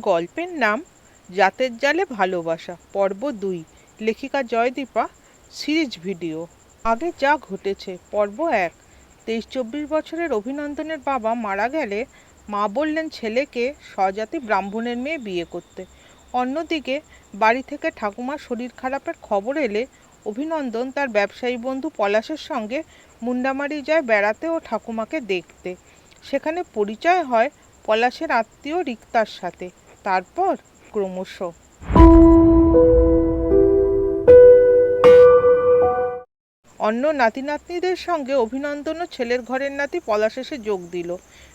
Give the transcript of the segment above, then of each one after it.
গল্পের নাম জাতের জালে ভালোবাসা পর্ব দুই, লেখিকা জয়দীপা, সিরিজ ভিডিও। আগে যা ঘটেছে, পর্ব এক, তেইশ চব্বিশ বছরের অভিনন্দনের বাবা মারা গেলে মা বললেন ছেলেকে স্বজাতি ব্রাহ্মণের মেয়ে বিয়ে করতে। অন্যদিকে বাড়ি থেকে ঠাকুমার শরীর খারাপের খবর এলে অভিনন্দন তার ব্যবসায়ী বন্ধু পলাশের সঙ্গে মুন্ডামারি যায় বেড়াতে ও ঠাকুমাকে দেখতে। সেখানে পরিচয় হয় পলাশের আত্মীয় রিক্তার সাথে। তারপর ক্রমশ। অন্য নাতি নাতনিদের সঙ্গে অভিনন্দন ও ছেলের ঘরের নাতি পলাশ এসে যোগ দিল।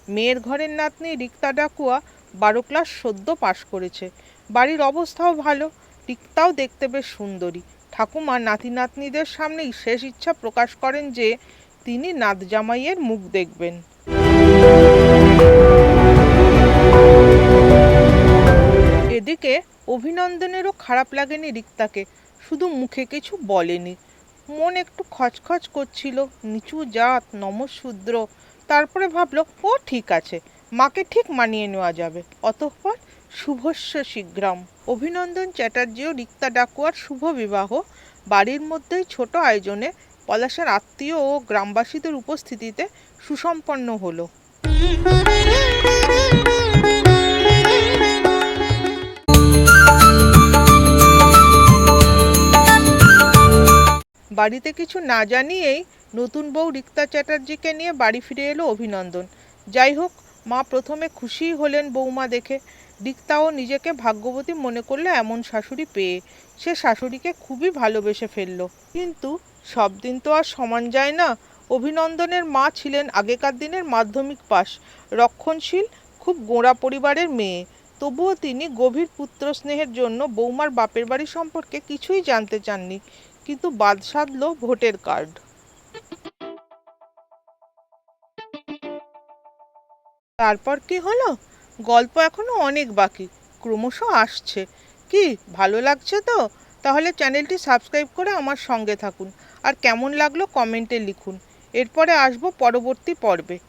মেয়ের ঘরের নাতনি রিক্তা ডাকুয়া বারো ক্লাস সদ্য পাশ করেছে। বাড়ির অবস্থাও ভালো, রিক্তাও দেখতে বেশ সুন্দরী। ঠাকুমা নাতি নাতনিদের সামনেই শেষ ইচ্ছা প্রকাশ করেন যে, তিনি নাত জামাইয়ের মুখ দেখবেন। এদিকে অভিনন্দনেরও খারাপ লাগেনি রিক্তাকে। শুধু মুখে কিছু বলেনি। মন একটু খচখচ করছিল। নিচু জাত, নমশূদ্র। তারপরে ভাবলো, ও, ঠিক আছে। মাকে ঠিক মানিয়ে নেওয়া যাবে। অতঃপর শুভস্য শীঘ্রম অভিনন্দন চ্যাটার্জি ও রিক্তা ডাকুয়ার শুভ বিবাহ। বাড়ির মধ্যেই ছোট আয়োজনে পলাশের আত্মীয় ও গ্রামবাসীদের উপস্থিতিতে সুসম্পন্ন হলো। বাড়িতে কিছু না জানিয়েই নতুন বউ রিক্তা চ্যাটার্জিকে নিয়ে বাড়ি ফিরে এলো অভিনন্দন। যাই হোক, মা প্রথমে খুশিই হলেন বৌমা দেখে। রিক্তাও নিজেকে ভাগ্যবতী মনে করল এমন শাশুড়ি পেয়ে। সে শাশুড়িকে খুবই ভালোবেসে ফেলল। কিন্তু সব দিন তো আর সমান যায় না। অভিনন্দনের মা ছিলেন আগেকার দিনের মাধ্যমিক পাশ। রক্ষণশীল, খুব গোঁড়া পরিবারের মেয়ে। তবুও তিনি গভীর পুত্র স্নেহের জন্য বৌমার বাপের বাড়ি সম্পর্কে কিছুই জানতে চাননি। কিন্তু বাদ সাধল ভোটের কার্ড। তারপর কি হলো? গল্প এখনও অনেক বাকি, ক্রমশ আসছে। কি, ভালো লাগছে তো? তাহলে চ্যানেলটি সাবস্ক্রাইব করে আমার সঙ্গে থাকুন। আর কেমন লাগল কমেন্টে লিখুন। এরপরে আসব পরবর্তী পর্বে।